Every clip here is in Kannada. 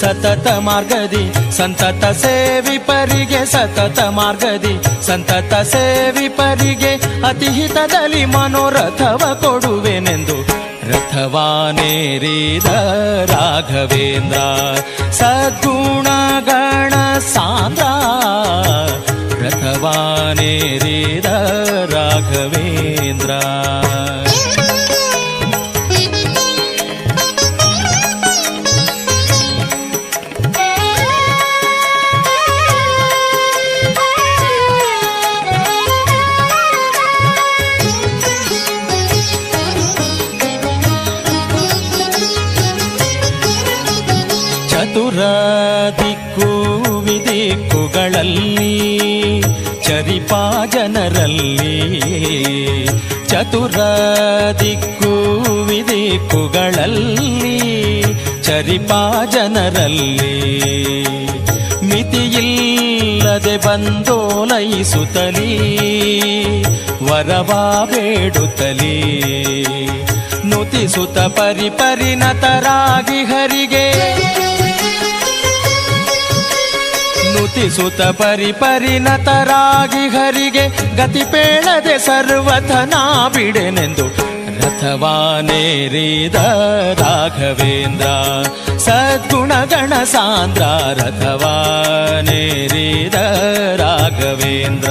ಸತತ ಮಾರ್ಗದಿ, ಸಂತತ ಸೇವಿಪರಿಗೆ ಸತತ ಮಾರ್ಗದಿ, ಸಂತತ ಸೇವಿಪರಿಗೆ ಅತಿಹಿತದಲ್ಲಿ ಮನೋರಥವ ಕೊಡುವೆನೆಂದು ರಥವಾನೇರಿದ ರಾಘವೇಂದ್ರ ಸದ್ಗುಣಗಣ ಸಾಂದ್ರ, ರಥವಾನೇರಿದ ರಾಘವೇಂದ್ರ. ದಿಕ್ಕು ವಿದಿಕ್ಕುಗಳಲ್ಲಿ ಚರಿಪಾ ಜನರಲ್ಲಿ ಚತುರ ದಿಕ್ಕು ವಿದಿಕ್ಕುಗಳಲ್ಲಿ ಚರಿಪಾ ಜನರಲ್ಲಿ ಮಿತಿಯಿಲ್ಲದೆ ಬಂದೋಲೈಸುತ್ತಲೀ, ವರವಾ ಬೇಡುತ್ತಲೀ, ನುತಿಸುತ್ತ ಪರಿಪರಿಣತರಾಗಿ ಹರಿಗೆ. ನುತಿಸುತ್ತ ಪರಿ ಪರಿಣತರಾಗಿ ಹರಿಗೆ ಗತಿ ಪೇಳದೆ ಸರ್ವಥನ ಬಿಡೆನೆಂದು ರಥವಾನೇರಿದ ರಾಘವೇಂದ್ರ. ಸದ್ಗುಣಗಣ ಸಾಂದ್ರ ರಥವಾನೇರಿದ ರಾಘವೇಂದ್ರ.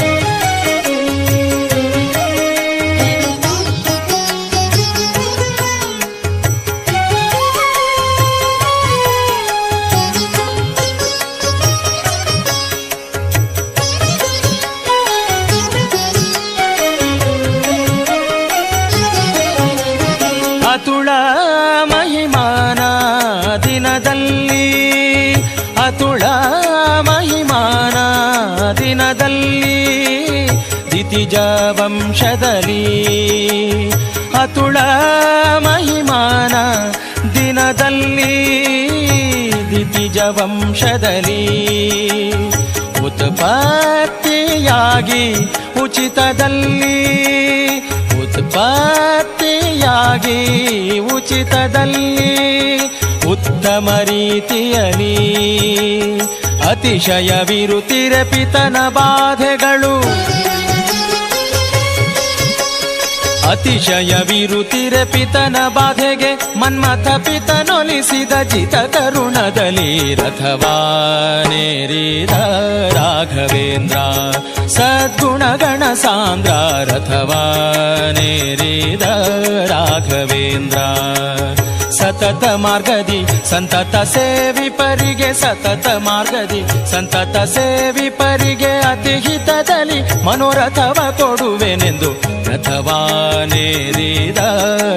ದಿತಿಜ ವಂಶದಲ್ಲಿ ಅತುಳ ಮಹಿಮಾನ ದಿನದಲ್ಲಿ ದಿತಿಜ ವಂಶದಲ್ಲಿ ಉತ್ಪತ್ತಿಯಾಗಿ ಉಚಿತದಲ್ಲಿ ಉತ್ಪತ್ತಿಯಾಗಿ ಉಚಿತದಲ್ಲಿ ಉತ್ತಮ ರೀತಿಯಲ್ಲಿ ಅತಿಶಯವಿರುತ್ತಿರ ಪಿತನ ಬಾಧೆಗಳು ಅತಿಶಯವಿರುತ್ತಿರ ಪಿತನ ಬಾಧೆಗೆ ಮನ್ಮಥ ಪಿತನೊಲಿಸಿದ ಜಿತ ತರುಣದಲ್ಲಿ ರಥವಾನೇರಿದ ರಾಘವೇಂದ್ರ. ಸದ್ಗುಣಗಣ ಸಾಂದ್ರ ರಥವಾನೇರಿದ ರಾಘವೇಂದ್ರ. ಸತತ ಮಾರ್ಗದಿ, ಸಂತತ ಸೇವಿಪರಿಗೆ ಸತತ ಮಾರ್ಗದಿ, ಸಂತತ ಸೇವಿಪರಿಗೆ ಅತಿಹಿತದಲ್ಲಿ ಮನೋರಥವ ಕೊಡುವೆನೆಂದು ರಥವಾನೇರಿದ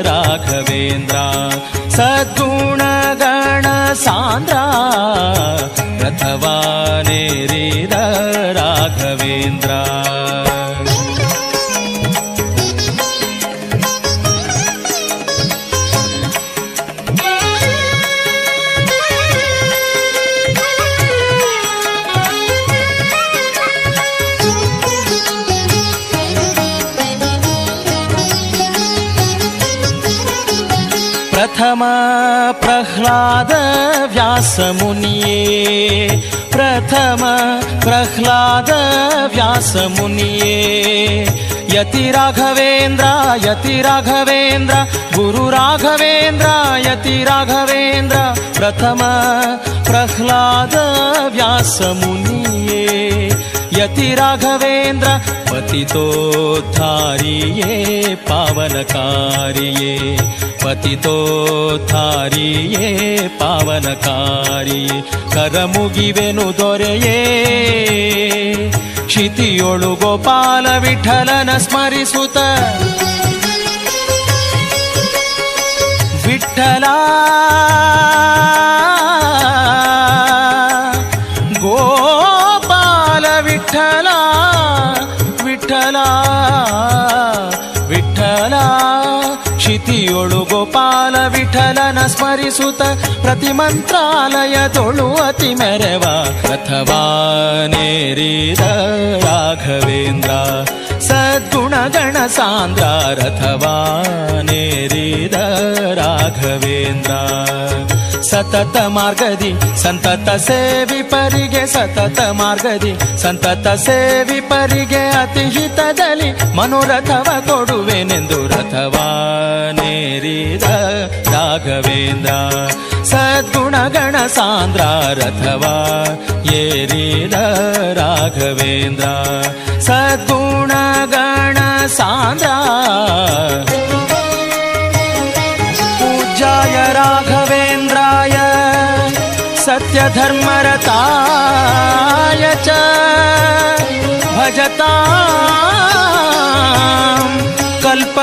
ರಾಘವೇಂದ್ರ ಸದ್ಗುಣಗಣ ಸಾಂದ್ರ ರಥವಾನೇರಿದ प्रथम प्रह्लाद व्यासमुनिये प्रथम प्रह्लाद व्यासमुनिये यति राघवेन्द्र यति राघवेन्द्र गुरु राघवेन्द्र यति राघवेन्द्र प्रथम प्रह्लाद व्यासमुनिये ಯತಿ ರಾಘವೇಂದ್ರ ಪತಿತೋತ್ಥಾರಿಯೇ ಪಾವನಕಾರಿಯೇ ಪತಿತೋತ್ಥಾರಿಯೇ ಪಾವನಕಾರಿಯೇ ಕರ ಮುಗಿವೆನು ದೊರೆಯೇ. ಕ್ಷಿತಿಯೊಳು ಗೋಪಾಲ ವಿಠಲನ ಸ್ಮರಿಸುತ್ತ ವಿಠಲ ವಿಠಲನ ಸ್ಮರಿಸುತ್ತ ಪ್ರತಿ ಮಂತ್ರಾಲಯದೊಳು ಅತಿ ಮೆರವ. ಅಥವಾ ನೇರಿದ ರಾಘವೇಂದ್ರ ಸದ್ಗುಣಗಣ ಸಾಂದ್ರ ರಥವಾ ನೇರಿದ ರಾಘವೇಂದ್ರ. ಸತತ ಮಾರ್ಗದಿ, ಸಂತತ ಸೇವಿ ಪರಿಗೆ, ಸತತ ಮಾರ್ಗದಿ, ಸಂತತ ಸೇವಿ ಪರಿಗೆ ಅತಿ ಹಿತದಲ್ಲಿ ಮನೋರಥವ ಕೊಡುವೆನೆಂದು ರಥವಾ ನೇರಿದ घवेन्द्रा सद्गुणगणसान्द्रारथवा ये रीद राघवेन्द्रा सद्गुणगणसान्द्रा पूजाय राघवेन्द्राय सत्यधर्मरता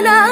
ರಂಗನ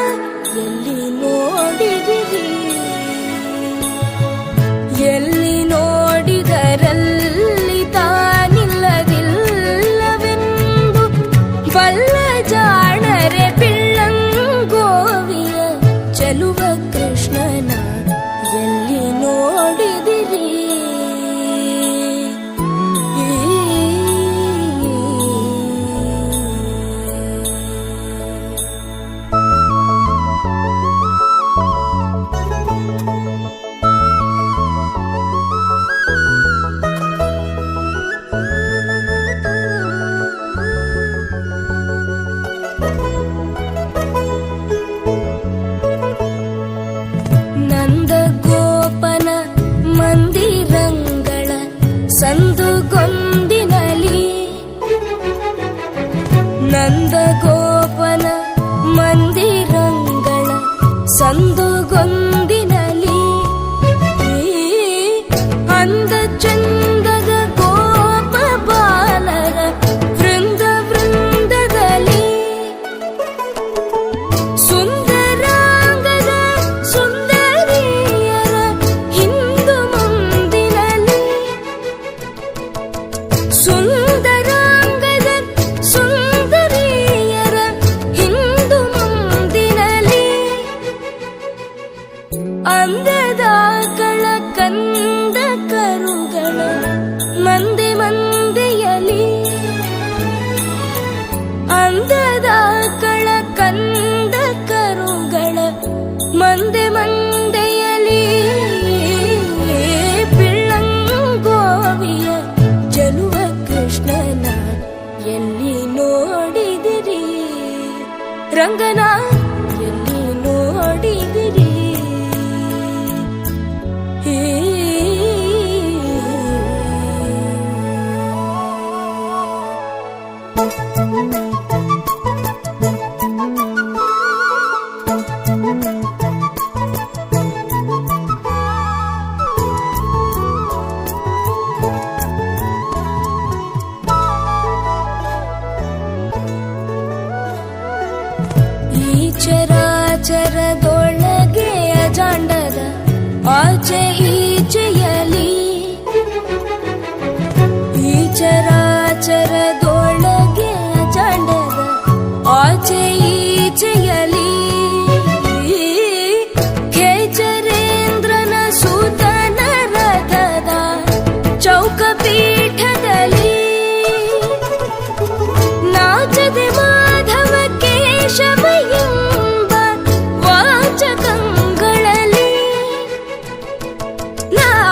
না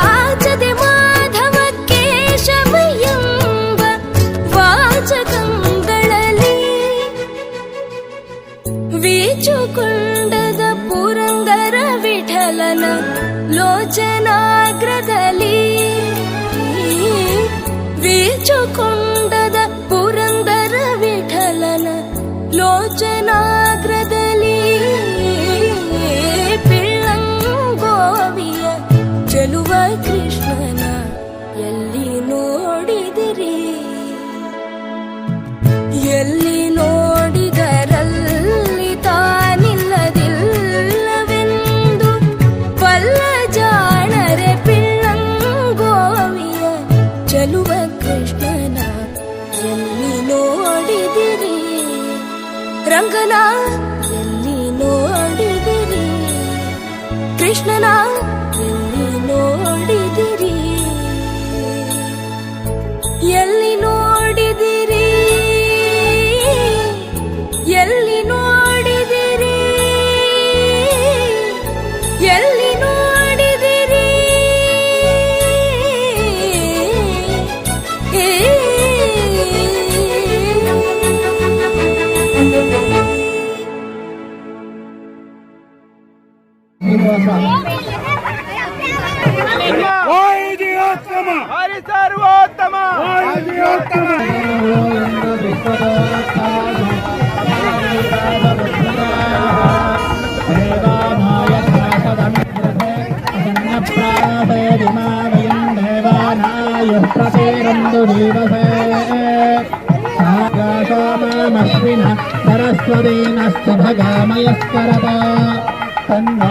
ಕೃಷ್ಣನ ಎಲ್ಲಿ ನೋಡಿದಿರಿ? ರಂಗನ ಎಲ್ಲಿ ನೋಡಿದಿರಿ? ಕೃಷ್ಣನ ವಾಯುಜಿಯೋತ್ತಮ ಹರಿ ಸರ್ವೋತ್ತಮ ವಾಯುಜಿಯೋತ್ತಮ ಪ್ರತಿರಂದು ದಿವಸೇ ಸಾಮಸ್ವಿನ ಸರಸ್ವತೀನಸ್ತು ಭಗಾಮಯಸ್ಕರತ ತನ್ನೋ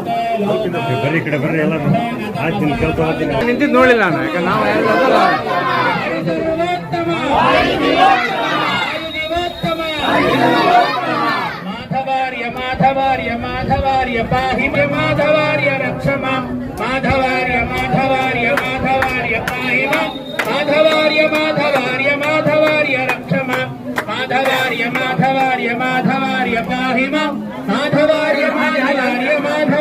ಬರ್ರಿ ಕಡೆ ಬರ್ರಿ ಎಲ್ಲ ಆಯ್ತೀನಿ ಕೆಲಸ ಆಗ್ತೀನಿ ನಿಂತಿದ್ದು ನೋಡಿಲ್ಲ ನಾನು ಯಾಕಂದ್ರೆ ನಾವು ಮಾಧವಾರ್ಯ ಮಾಧವಾರ್ಯ ಮಾಧವಾರ್ಯ ಪಾಹಿಮೆ ಮಾಧವಾರ್ಯ ರಕ್ಷಮ ಮಾಧವಾರ್ಯ ಮಾಧವಾರ್ಯ ಮಾಧವಾರ್ಯ ಪಾಹಿಮ ಮಾಧವಾರ್ಯ ಮಾಧವಾರ್ಯ ಮಾಧವಾರ್ಯ ರಕ್ಷಮ ಮಾಧವಾರ್ಯ ಮಾಧವಾರ್ಯ ಮಾಧವಾರ್ಯ ಪಾಹಿಮ ಮಾಧವಾರ್ಯ ಮಾಧವಾರ್ಯ ಮಾಧವಾರ್ಯ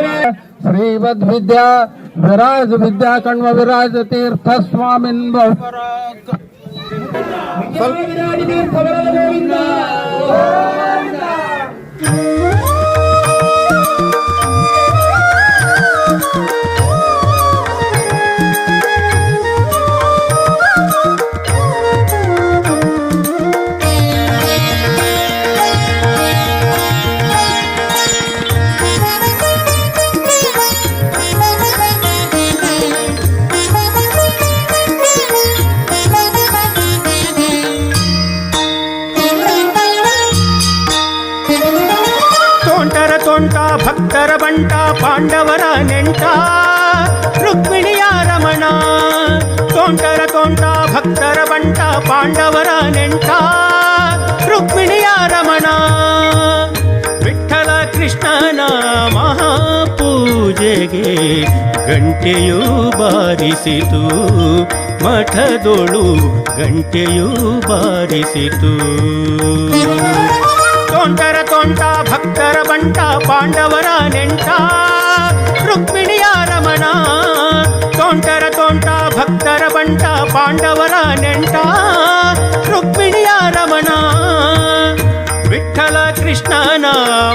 ಶ್ರೀವದ್ವಿದ್ಯಾ ವಿರಾಜ ವಿದ್ಯಾ ಕಣ್ವ ವಿರಾಜ ತೀರ್ಥ ಸ್ವಾಮಿನ್ ವಿರಾಜ ತೀರ್ಥ ಮಹಾಪೂಜೆಗೆ ಗಂಟೆಯು ಬಾರಿಸಿತು, ಮಠದೊಳು ಗಂಟೆಯು ಬಾರಿಸಿತು. ತೊಂಟರ ತೊಂಟ, ಭಕ್ತರ ಬಂಟ, ಪಾಂಡವರ ನೆಂಟ, ರುಕ್ಮಿಣಿಯ ರಮಣ. ತೊಂಟರ ತೊಂಟ, ಭಕ್ತರ ಬಂಟ, ಪಾಂಡವರ ನೆಂಟ, ರುಕ್ಮಿಣಿಯ ರಮಣ. ವಿಠಲ ಕೃಷ್ಣನ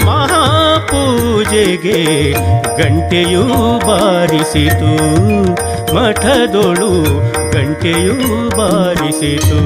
ಮಹಾಪೂಜೆಗೆ ಗಂಟೆಯು ಬಾರಿಸಿತು ಮಠದೊಳು ಗಂಟೆಯು ಬಾರಿಸಿತು.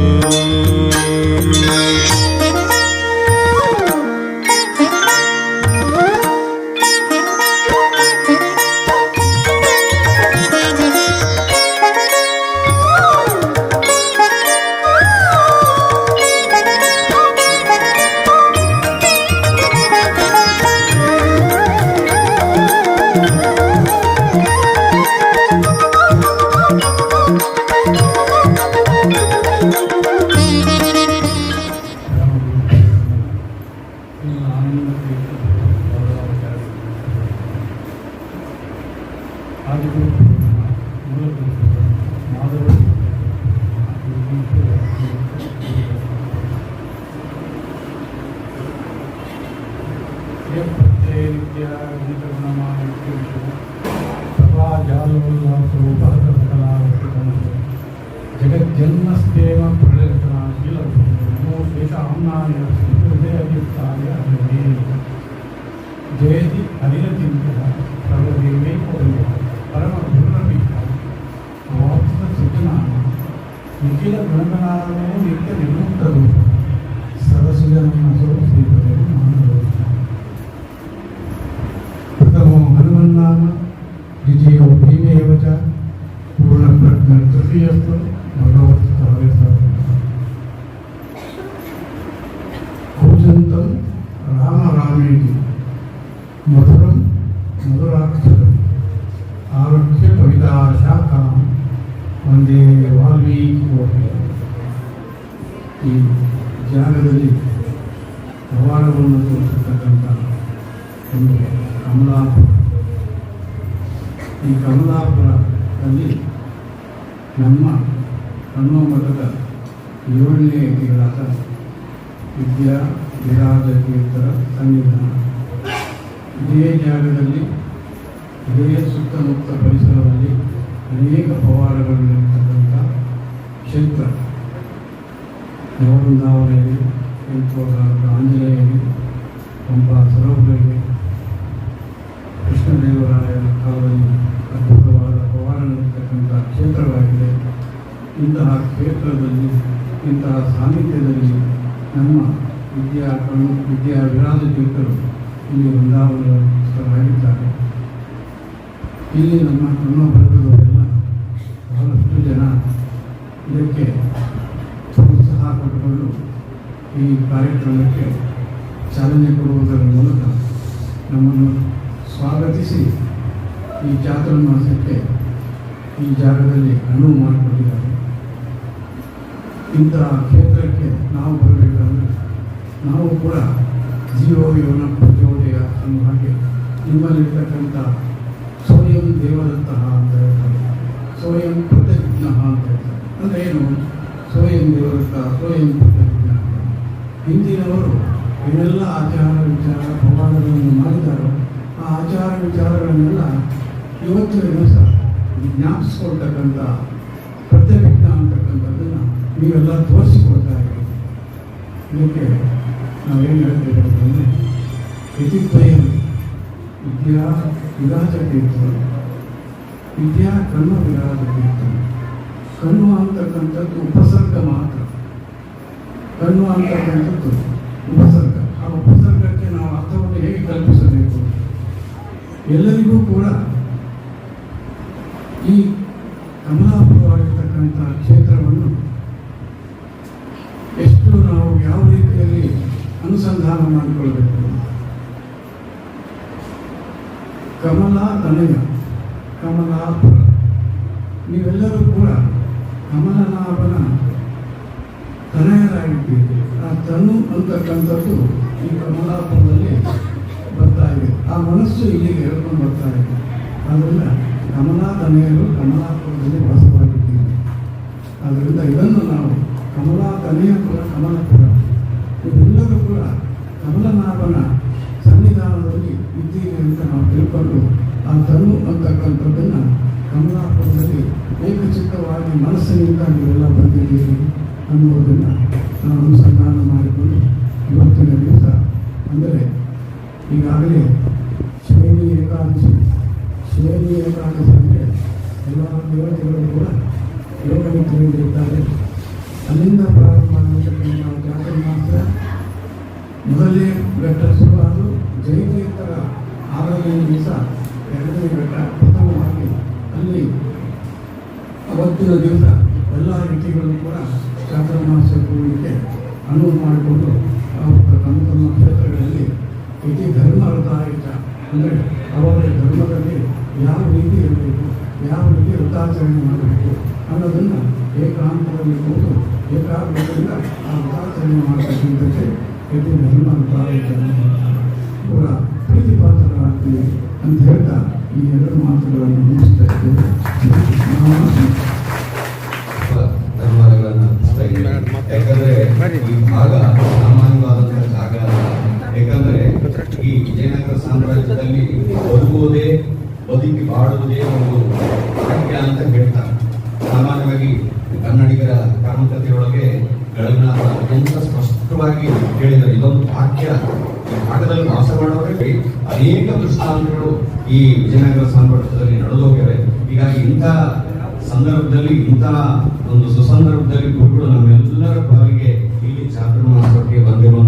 ಕಮಲಾಪುರ. ಈ ಕಮಲಾಪುರದಲ್ಲಿ ನಮ್ಮ ಕಣ್ಣು ಮಠದ ಏಳನೇ ತಿಂಗಳಾದ ವಿದ್ಯಾ ವಿರಾಜ ತೀರ್ಥರ ಸನ್ನಿಧಾನ. ಇದೇ ಜಾಗದಲ್ಲಿ ಇದೇ ಸುತ್ತಮುತ್ತ ಪರಿಸರದಲ್ಲಿ ಅನೇಕ ಪವಾಡಗಳಿರ್ತಕ್ಕಂಥ ಕ್ಷೇತ್ರ. ನವವೃಂದಾವನೆಯಲ್ಲಿ ಎಂಟೋಗಾರದ ಪಂಪ ಪಂಪಾ ಸರೋವರಿಗೆ ಕೃಷ್ಣದೇವರಾಯನ ಕಾಲದಲ್ಲಿ ಅದ್ಭುತವಾದ ಪವಾಡಗಳಿರ್ತಕ್ಕಂಥ ಕ್ಷೇತ್ರವಾಗಿದೆ. ಇಂತಹ ಕ್ಷೇತ್ರದಲ್ಲಿ, ಇಂತಹ ಸಾನ್ನಿಧ್ಯದಲ್ಲಿ ನಮ್ಮ ವಿದ್ಯಾ ಕಣ್ಣು, ವಿದ್ಯಾ ವಿರಾಜ ತೀರ್ಥರು ಇಲ್ಲಿ ಬೃಂದಾವನರಾಗಿದ್ದಾರೆ ಇಲ್ಲಿ ನಮ್ಮ ಕಣ್ಣು ವರ್ಗದವರೆಲ್ಲ ಬಹಳಷ್ಟು ಜನ ಇದಕ್ಕೆ ಪ್ರೋತ್ಸಾಹ ಕೊಟ್ಟುಕೊಂಡು ಈ ಕಾರ್ಯಕ್ರಮಕ್ಕೆ ಚಾಲನೆ ಕೊಡುವುದರ ಮೂಲಕ ನಮ್ಮನ್ನು ಸ್ವಾಗತಿಸಿ ಈ ಚಾತುರ್ಮಾಸಕ್ಕೆ ಈ ಜಾಗದಲ್ಲಿ ಅನುವು ಮಾಡಿಕೊಟ್ಟಿದ್ದಾರೆ ಇಂತಹ ಕ್ಷೇತ್ರಕ್ಕೆ ನಾವು ಬರಬೇಕಾದ್ರೆ ನಾವು ಕೂಡ ಜೀವ ಯೋನ ಪ್ರಚೋದಯ ಅನ್ನೋ ಹಾಗೆ ನಿಮ್ಮಲ್ಲಿರ್ತಕ್ಕಂಥ ಸ್ವಯಂ ದೇವದಂತಹ ಅಂತ ಹೇಳ್ತಾರೆ. ಸ್ವಯಂ ಪ್ರತಿಜ್ಞ ಅಂತ ಹೇಳ್ತಾರೆ. ಅಂದರೆ ಏನು? ಸ್ವಯಂ ದೇವದಂತಹ ಸ್ವಯಂ ಪ್ರತಿಜ್ಞ ಹಿಂದಿನವರು ಏನೆಲ್ಲ ಆಚಾರ ವಿಚಾರ, ಪ್ರವಾದಗಳನ್ನು ಮಾಡಿದಾರೋ ಆಚಾರ ವಿಚಾರಗಳನ್ನೆಲ್ಲ ಇವತ್ತು ದಿವಸ ಜ್ಞಾಪಿಸ್ಕೊಳ್ತಕ್ಕಂಥ ಪ್ರತ್ಯಭಿಜ್ಞ ಅಂತಕ್ಕಂಥದ್ದನ್ನು ನೀವೆಲ್ಲ ತೋರಿಸಿಕೊಡ್ತಾ ಇದ್ದೀವಿ ಇದಕ್ಕೆ ನಾವೇನು ಹೇಳ್ತೇವೆ ಅಂತಂದರೆ ಯತಿದ್ವಯಂ ವಿದ್ಯಾ ವಿರಾಜ ಕೀರ್ತನ ವಿದ್ಯಾ ಕಣ್ಣು ವಿರಾಜ ಕೀರ್ತನ ಕಣ್ಣು ಅಂತಕ್ಕಂಥದ್ದು ಉಪಸರ್ಗ ಮಾತ್ರ. ಕಣ್ಣು ಅಂತಕ್ಕಂಥದ್ದು ಉಪಸರ್ಗ. ಆ ಉಪಸರ್ಗಕ್ಕೆ ನಾವು ಅರ್ಥವನ್ನು ಹೇಗೆ ಕಲ್ಪಿಸಬೇಕು? ಎಲ್ಲರಿಗೂ ಕೂಡ ಈ ಕಮಲಾಪುರವಾಗಿರ್ತಕ್ಕಂಥ ಕ್ಷೇತ್ರವನ್ನು ಎಷ್ಟು ನಾವು ಯಾವ ರೀತಿಯಲ್ಲಿ ಅನುಸಂಧಾನ ಮಾಡಿಕೊಳ್ಬೇಕು? ಕಮಲ ತನಯ, ಕಮಲಾಪುರ. ನೀವೆಲ್ಲರೂ ಕೂಡ ಕಮಲನಾಭನ ತನಯರಾಗಿದ್ದೀರಿ. ಆ ತನು ಅಂತಕ್ಕಂಥದ್ದು ಈ ಕಮಲಾಪುರದಲ್ಲಿ ಆ ಮನಸ್ಸು ಇಲ್ಲಿಗೆ ಹೇಳ್ಕೊಂಡು ಬರ್ತಾ ಇದೆ. ಆದ್ದರಿಂದ ಕಮಲಾ ಕಮಲಾಪುರದಲ್ಲಿ ವಾಸವಾಗಿದ್ದೀವಿ. ಆದ್ದರಿಂದ ಇದನ್ನು ನಾವು ಕಮಲಾ ಕೂಡ ಕಮಲಪುರ. ಇದೆಲ್ಲರೂ ಕೂಡ ಕಮಲನಾಭನ ಸನ್ನಿಧಾನದಲ್ಲಿ ಇದ್ದೀವಿ ಅಂತ ನಾವು ತಿಳ್ಕೊಂಡು ಆ ತನು ಅಂತಕ್ಕಂಥದ್ದನ್ನು ಕಮಲಾಪುರದಲ್ಲಿ ಏಕಚಿತ್ತವಾಗಿ ಮನಸ್ಸಿನಿಂದ ನೀವೆಲ್ಲ ಬಂದಿದ್ದೀರಿ ಅನ್ನುವುದನ್ನು ನಾವು ಅನುಸಂಧಾನ ಮಾಡಿಕೊಂಡು ಇವತ್ತಿನ ದಿವಸ, ಅಂದರೆ ಈಗಾಗಲೇ ಶ್ರೇಣಿ ಏಕಾದಶಿ ಶ್ರೇಣಿ ಏಕಾದಶಿ ಅಂದರೆ ಎಲ್ಲ ದೇವತೆಗಳು ಕೂಡ ಯೋಗನಿದ್ರೆಯಲ್ಲಿದ್ದಾರೆ ಅಲ್ಲಿಂದ ಪ್ರಾರಂಭ ಆಗಿರ್ತಕ್ಕಂಥ ಜಾತ್ರೆ ಮಾತ್ರ. ಮೊದಲನೇ ಘಟ್ಟ ಶುರುವಾದು ಜಯತೀರ್ಥರ ಆರನೇ ದಿವಸ ಎರಡನೇ ಘಟ್ಟ ಪ್ರಥಮವಾಗಿ ಅಲ್ಲಿ ಅವತ್ತಿನ ದಿವಸ ಎಲ್ಲ ರೀತಿಗಳು ಕೂಡ ಚಾತುರ್ಮಾಸ ಕೂಡಲಿಕ್ಕೆ ಅನುವು ಮಾಡಿಕೊಂಡು ಅವರು ತಮ್ಮ ತಮ್ಮ ಕ್ಷೇತ್ರಗಳಲ್ಲಿ ಇತಿ ಧರ್ಮ ಅಂದರೆ ಅವರ ಧರ್ಮದಲ್ಲಿ ಯಾವ ರೀತಿ ಇರಬೇಕು, ಯಾವ ರೀತಿ ವೃತ್ತಾಚರಣೆ ಮಾಡಬೇಕು ಅನ್ನೋದನ್ನು ಏಕಾಂತದಲ್ಲಿ ಕೂತು ಏಕಾಗ್ರತೆಯಿಂದ ಆ ವೃತ್ತಾಚರಣೆ ಮಾಡತಕ್ಕಂಥದ್ದೇ ಪ್ರತಿ ಧರ್ಮ ಕೂಡ ಪ್ರೀತಿಪಾತ್ರರಾಗ್ತೀವಿ ಅಂತ ಹೇಳ್ತಾ ಈ ಎರಡು ಮಾತುಗಳನ್ನು ಮುಗಿಸ್ತಾ ಇದ್ದೇವೆ. ಯಾಕಂದ್ರೆ ಈ ಭಾಗ ಸಾಮಾನ್ಯವಾದಂತಹ ಜಾಗ ಅಲ್ಲ ಈ ವಿಜಯನಗರ ಸಾಮ್ರಾಜ್ಯದಲ್ಲಿ ಬದುಕುವುದೇ, ಬದುಕಿ ಬಾಳುವುದೇ ಒಂದು ಭಾಗ್ಯ ಅಂತ ಹೇಳ್ತಾರೆ. ಸಾಮಾನ್ಯವಾಗಿ ಕನ್ನಡಿಗರ ಕರ್ಮಕತೆಯೊಳಗೆ ಅತ್ಯಂತ ಸ್ಪಷ್ಟವಾಗಿ ಹೇಳಿದರು ಇದೊಂದು ವಾಕ್ಯ ಈ ಭಾಗದಲ್ಲಿ ವಾಸ ಮಾಡೋರಿಗೆ ಅನೇಕ ದೃಷ್ಟಾಂತಗಳು ಈ ವಿಜಯನಗರ ಸಾಮ್ರಾಜ್ಯದಲ್ಲಿ ನಡೆದೋಗಿವೆ. ಹೀಗಾಗಿ ಇಂಥ ಸಂದರ್ಭದಲ್ಲಿ ಇಂತಹ ಒಂದು ಸುಸಂದರ್ಭದಲ್ಲಿ ಗುರುಗಳು ನಮ್ಮೆಲ್ಲರ ಪಾಲಿಗೆ ಇಲ್ಲಿ ಚಾತುರ್ಮಾಸಕ್ಕೆ ಬಂದಿರುವಂತಹ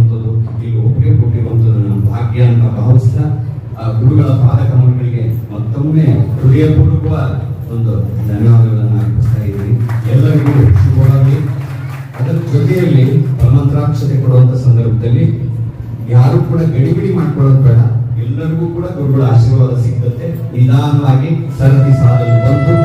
ಭಾಗ್ಯ ಅಂತ ಭಾವಿಸ್ತಾ ಆ, ಗುರುಗಳ ಪಾದಕಮಲಗಳಿಗೆ ಮತ್ತೊಮ್ಮೆ ಹೃದಯಪೂರ್ವಕ ಒಂದು ಧನ್ಯವಾದಗಳನ್ನು ಅರ್ಪಿಸ್ತಾ ಇದ್ದೀನಿ. ಎಲ್ಲರಿಗೂ ಶುಭವಾಗಲಿ. ಅದರ ಜೊತೆಯಲ್ಲಿ ಪ್ರಮಂತ್ರಾಕ್ಷತೆ ಕೊಡುವಂತ ಸಂದರ್ಭದಲ್ಲಿ ಯಾರು ಕೂಡ ಗಡಿಬಿಡಿ ಮಾಡ್ಕೊಳ್ಳೋದು ಬೇಡ. ಎಲ್ಲರಿಗೂ ಕೂಡ ಗುರುಗಳ ಆಶೀರ್ವಾದ ಸಿಗ್ತದೆ. ನಿಧಾನವಾಗಿ ಸರತಿ ಸಾಲಲು ಬಂದು